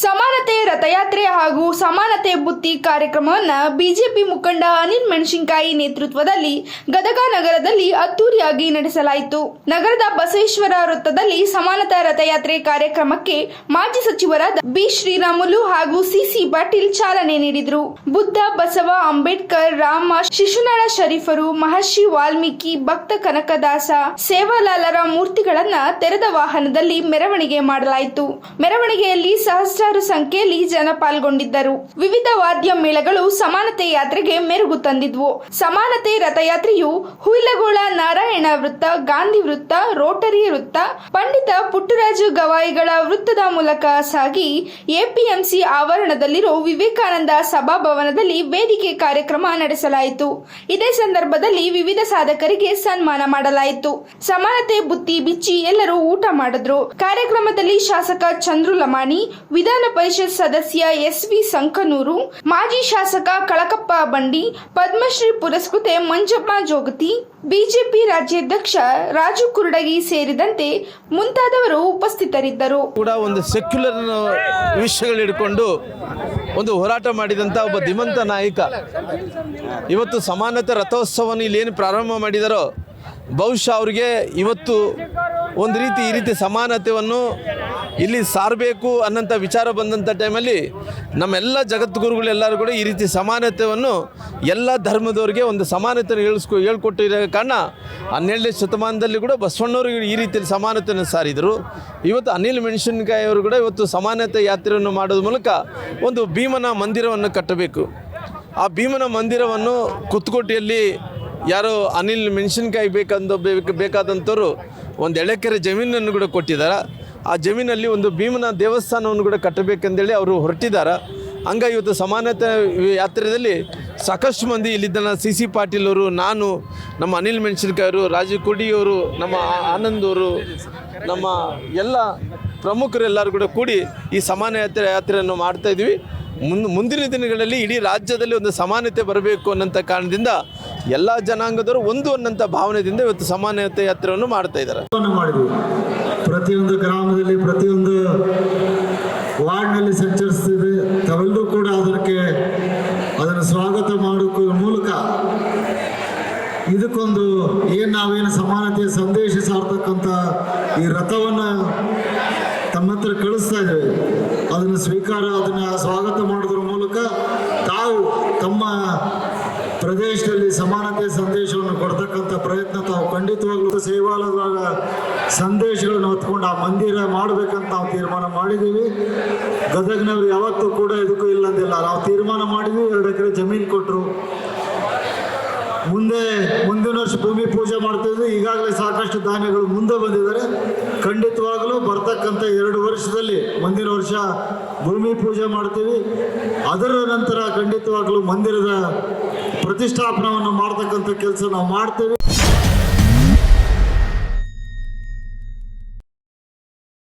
ಸಮಾನತೆ, ರಥಯಾತ್ರೆ ಹಾಗೂ ಸಮಾನತೆ ಬುತ್ತಿ ಕಾರ್ಯಕ್ರಮವನ್ನು ಬಿಜೆಪಿ ಮುಖಂಡ ಅನಿಲ್ ಮೆಣಸಿನಕಾಯಿ ನೇತೃತ್ವದಲ್ಲಿ ಗದಗ ನಗರದಲ್ಲಿ ಅದ್ದೂರಿಯಾಗಿ ನಡೆಸಲಾಯಿತು. ನಗರದ ಬಸವೇಶ್ವರ ವೃತ್ತದಲ್ಲಿ ಸಮಾನತಾ ರಥಯಾತ್ರೆ ಕಾರ್ಯಕ್ರಮಕ್ಕೆ ಮಾಜಿ ಸಚಿವರಾದ ಬಿ ಶ್ರೀರಾಮುಲು ಹಾಗೂ ಸಿಸಿ ಪಾಟೀಲ್ ಚಾಲನೆ ನೀಡಿದರು. ಬುದ್ಧ, ಬಸವ, ಅಂಬೇಡ್ಕರ್, ರಾಮ, ಶಿಶುನಾಳ ಶರೀಫರು, ಮಹರ್ಷಿ ವಾಲ್ಮೀಕಿ, ಭಕ್ತ ಕನಕದಾಸ, ಸೇವಾಲಾಲರ ಮೂರ್ತಿಗಳನ್ನ ತೆರೆದ ವಾಹನದಲ್ಲಿ ಮೆರವಣಿಗೆ ಮಾಡಲಾಯಿತು. ಮೆರವಣಿಗೆಯಲ್ಲಿ ಸಹಸ್ರಾರು ಸಂಖ್ಯೆಯಲ್ಲಿ ಜನ ಪಾಲ್ಗೊಂಡಿದ್ದರು. ವಿವಿಧ ವಾದ್ಯ ಮೇಳಗಳು ಸಮಾನತೆ ಯಾತ್ರೆಗೆ ಮೆರುಗು ತಂದಿದ್ವು. ಸಮಾನತೆ ರಥಯಾತ್ರೆಯು ಹುಯಿಲಗೋಳ, ನಾರಾಯಣ ವೃತ್ತ, ಗಾಂಧಿ ವೃತ್ತ, ರೋಟರಿ ವೃತ್ತ, ಪಂಡಿತ ಪುಟ್ಟರಾಜು ಗವಾಯಿಗಳ ವೃತ್ತದ ಮೂಲಕ ಸಾಗಿ ಎಪಿಎಂಸಿ ಆವರಣದಲ್ಲಿರೋ ವಿವೇಕಾನಂದ ಸಭಾಭವನದಲ್ಲಿ ವೇದಿಕೆ ಕಾರ್ಯಕ್ರಮ ನಡೆಸಲಾಯಿತು. ಇದೇ ಸಂದರ್ಭದಲ್ಲಿ ವಿವಿಧ ಸಾಧಕರಿಗೆ ಸನ್ಮಾನ ಮಾಡಲಾಯಿತು. ಸಮಾನತೆ ಬುತ್ತಿ ಬಿಚ್ಚಿ ಎಲ್ಲರೂ ಊಟ ಮಾಡಿದ್ರು. ಕಾರ್ಯಕ್ರಮದಲ್ಲಿ ಶಾಸಕ ಚಂದ್ರು ಲಮಾಣಿ ಪರಿಷತ್ ಸದಸ್ಯ ಎಸ್ ವಿ ಸಂಕನೂರು, ಮಾಜಿ ಶಾಸಕ ಕಳಕಪ್ಪ ಬಂಡಿ, ಪದ್ಮಶ್ರೀ ಪುರಸ್ಕೃತೆ ಮಂಜಪ್ಪ ಜೋಗತಿ, ಬಿಜೆಪಿ ರಾಜ್ಯಾಧ್ಯಕ್ಷ ರಾಜು ಕುರುಡಗಿ ಸೇರಿದಂತೆ ಮುಂತಾದವರು ಉಪಸ್ಥಿತರಿದ್ದರು. ಕೂಡ ಒಂದು ಸೆಕ್ಯುಲರ್ ವಿಷಯಗಳು ಹಿಡ್ಕೊಂಡು ಒಂದು ಹೋರಾಟ ಮಾಡಿದಂತ ಒಬ್ಬ ಧೀಮಂತ ನಾಯಕ. ಇವತ್ತು ಸಮಾನತೆ ರಥೋತ್ಸವವನ್ನು ಇಲ್ಲೇನು ಪ್ರಾರಂಭ ಮಾಡಿದರೋ, ಬಹುಶಃ ಅವರಿಗೆ ಇವತ್ತು ಒಂದು ರೀತಿ ಈ ರೀತಿ ಸಮಾನತೆಯನ್ನು ಇಲ್ಲಿ ಸಾರಬೇಕು ಅನ್ನೋಂಥ ವಿಚಾರ ಬಂದಂಥ ಟೈಮಲ್ಲಿ ನಮ್ಮೆಲ್ಲ ಜಗದ್ಗುರುಗಳೆಲ್ಲರೂ ಕೂಡ ಈ ರೀತಿ ಸಮಾನತೆಯನ್ನು ಎಲ್ಲ ಧರ್ಮದವರಿಗೆ ಒಂದು ಸಮಾನತೆ ಹೇಳಿಸ್ಕೊ, ಹೇಳ್ಕೊಟ್ಟಿರೋ ಕಾರಣ ಹನ್ನೆರಡನೇ ಶತಮಾನದಲ್ಲಿ ಕೂಡ ಬಸವಣ್ಣವರು ಈ ರೀತಿಯಲ್ಲಿ ಸಮಾನತೆಯನ್ನು ಸಾರಿದರು. ಇವತ್ತು ಅನಿಲ್ ಮೆಣಸಿನಕಾಯಿ ಅವರು ಕೂಡ ಇವತ್ತು ಸಮಾನತೆ ಯಾತ್ರೆಯನ್ನು ಮಾಡೋದ್ರ ಮೂಲಕ ಒಂದು ಭೀಮನ ಮಂದಿರವನ್ನು ಕಟ್ಟಬೇಕು. ಆ ಭೀಮನ ಮಂದಿರವನ್ನು ಕುತ್ಕೋಟಿಯಲ್ಲಿ ಯಾರೋ ಅನಿಲ್ ಮೆಣಸಿನ್ಕಾಯಿ ಬೇಕಂದ ಬೇಕು ಬೇಕಾದಂಥವ್ರು ಒಂದು ಎಳೆಕೆರೆ ಜಮೀನನ್ನು ಕೂಡ ಕೊಟ್ಟಿದ್ದಾರೆ. ಆ ಜಮೀನಲ್ಲಿ ಒಂದು ಭೀಮನ ದೇವಸ್ಥಾನವನ್ನು ಕೂಡ ಕಟ್ಟಬೇಕೆಂದೇಳಿ ಅವರು ಹೊರಟಿದ್ದಾರೆ ಹಂಗಾಗಿ ಇವತ್ತು ಸಮಾನತೆ ಯಾತ್ರೆಯಲ್ಲಿ ಸಾಕಷ್ಟು ಮಂದಿ ಇಲ್ಲಿದ್ದನ ಸಿ ಸಿ ಪಾಟೀಲ್ ಅವರು, ನಾನು, ನಮ್ಮ ಅನಿಲ್ ಅವರು, ರಾಜೀವ್ ಕುಡಿಯವರು ನಮ್ಮ ಆನಂದ್ ಅವರು, ನಮ್ಮ ಎಲ್ಲ ಪ್ರಮುಖರೆಲ್ಲರೂ ಕೂಡ ಕೂಡಿ ಈ ಸಮಾನ ಯಾತ್ರೆ ಯಾತ್ರೆಯನ್ನು ಮಾಡ್ತಾ ಇದ್ವಿ ಮುಂದ್ ಮುಂದಿನ ದಿನಗಳಲ್ಲಿ ಇಡೀ ರಾಜ್ಯದಲ್ಲಿ ಒಂದು ಸಮಾನತೆ ಬರಬೇಕು ಅನ್ನೋಂಥ ಕಾರಣದಿಂದ ಎಲ್ಲ ಜನಾಂಗದವರು ಒಂದು ಅನ್ನೋಂಥ ಭಾವನೆಯಿಂದ ಇವತ್ತು ಸಮಾನತೆ ಯಾತ್ರೆಯನ್ನು ಮಾಡ್ತಾ ಇದ್ದಾರೆ. ಪ್ರತಿಯೊಂದು ಗ್ರಾಮದಲ್ಲಿ ಪ್ರತಿಯೊಂದು ವಾರ್ಡ್ನಲ್ಲಿ ಸಂಚರಿಸ್ತಿದೆ. ತಾವೆಲ್ಲರೂ ಕೂಡ ಅದಕ್ಕೆ ಅದನ್ನು ಸ್ವಾಗತ ಮಾಡೋಕ್ಕೂ ಮೂಲಕ ಇದಕ್ಕೊಂದು ಏನು ನಾವೇನು ಸಮಾನತೆಯ ಸಂದೇಶ ಸಾರ್ತಕ್ಕಂಥ ಈ ರಥವನ್ನು ತಮ್ಮ ಹತ್ರ ಕಳಿಸ್ತಾ ಇದ್ದೇವೆ. ಅದನ್ನು ಸ್ವೀಕಾರ, ಅದನ್ನು ಸ್ವಾಗತ ಮಾಡೋದ್ರ ಮೂಲಕ ತಾವು ತಮ್ಮ ಪ್ರದೇಶದಲ್ಲಿ ಸಮಾನತೆ ಸಂದೇಶವನ್ನು ಕೊಡ್ತಕ್ಕಂಥ ಪ್ರಯತ್ನ ತಾವು ಖಂಡಿತವಾಗ್ಲೂ ಸೇವಾಲಯದಾಗ ಸಂದೇಶಗಳನ್ನು ಹೊತ್ಕೊಂಡು ಆ ಮಂದಿರ ಮಾಡಬೇಕಂತ ನಾವು ತೀರ್ಮಾನ ಮಾಡಿದ್ದೀವಿ. ಗದಗ್ನವ್ರು ಯಾವತ್ತೂ ಕೂಡ ಇದಕ್ಕೂ ಇಲ್ಲಂದಿಲ್ಲ ನಾವು ತೀರ್ಮಾನ ಮಾಡಿದ್ವಿ, ಎರಡು ಎಕರೆ ಜಮೀನು ಕೊಟ್ಟರು ಮುಂದೆ ಮುಂದಿನ ವರ್ಷ ಭೂಮಿ ಪೂಜೆ ಮಾಡ್ತಿದ್ವಿ ಈಗಾಗಲೇ ಸಾಕಷ್ಟು ಧಾನ್ಯಗಳು ಮುಂದೆ ಬಂದಿದ್ದಾರೆ. ಖಂಡಿತವಾಗಲೂ ಬರ್ತಕ್ಕಂಥ ಎರಡು ವರ್ಷದಲ್ಲಿ ಮುಂದಿನ ವರ್ಷ ಭೂಮಿ ಪೂಜೆ ಮಾಡ್ತೀವಿ. ಅದರ ನಂತರ ಖಂಡಿತವಾಗಲೂ ಮಂದಿರದ ಪ್ರತಿಷ್ಠಾಪನವನ್ನು ಮಾಡ್ತಕ್ಕಂಥ ಕೆಲಸ ನಾವು ಮಾಡ್ತೇವೆ.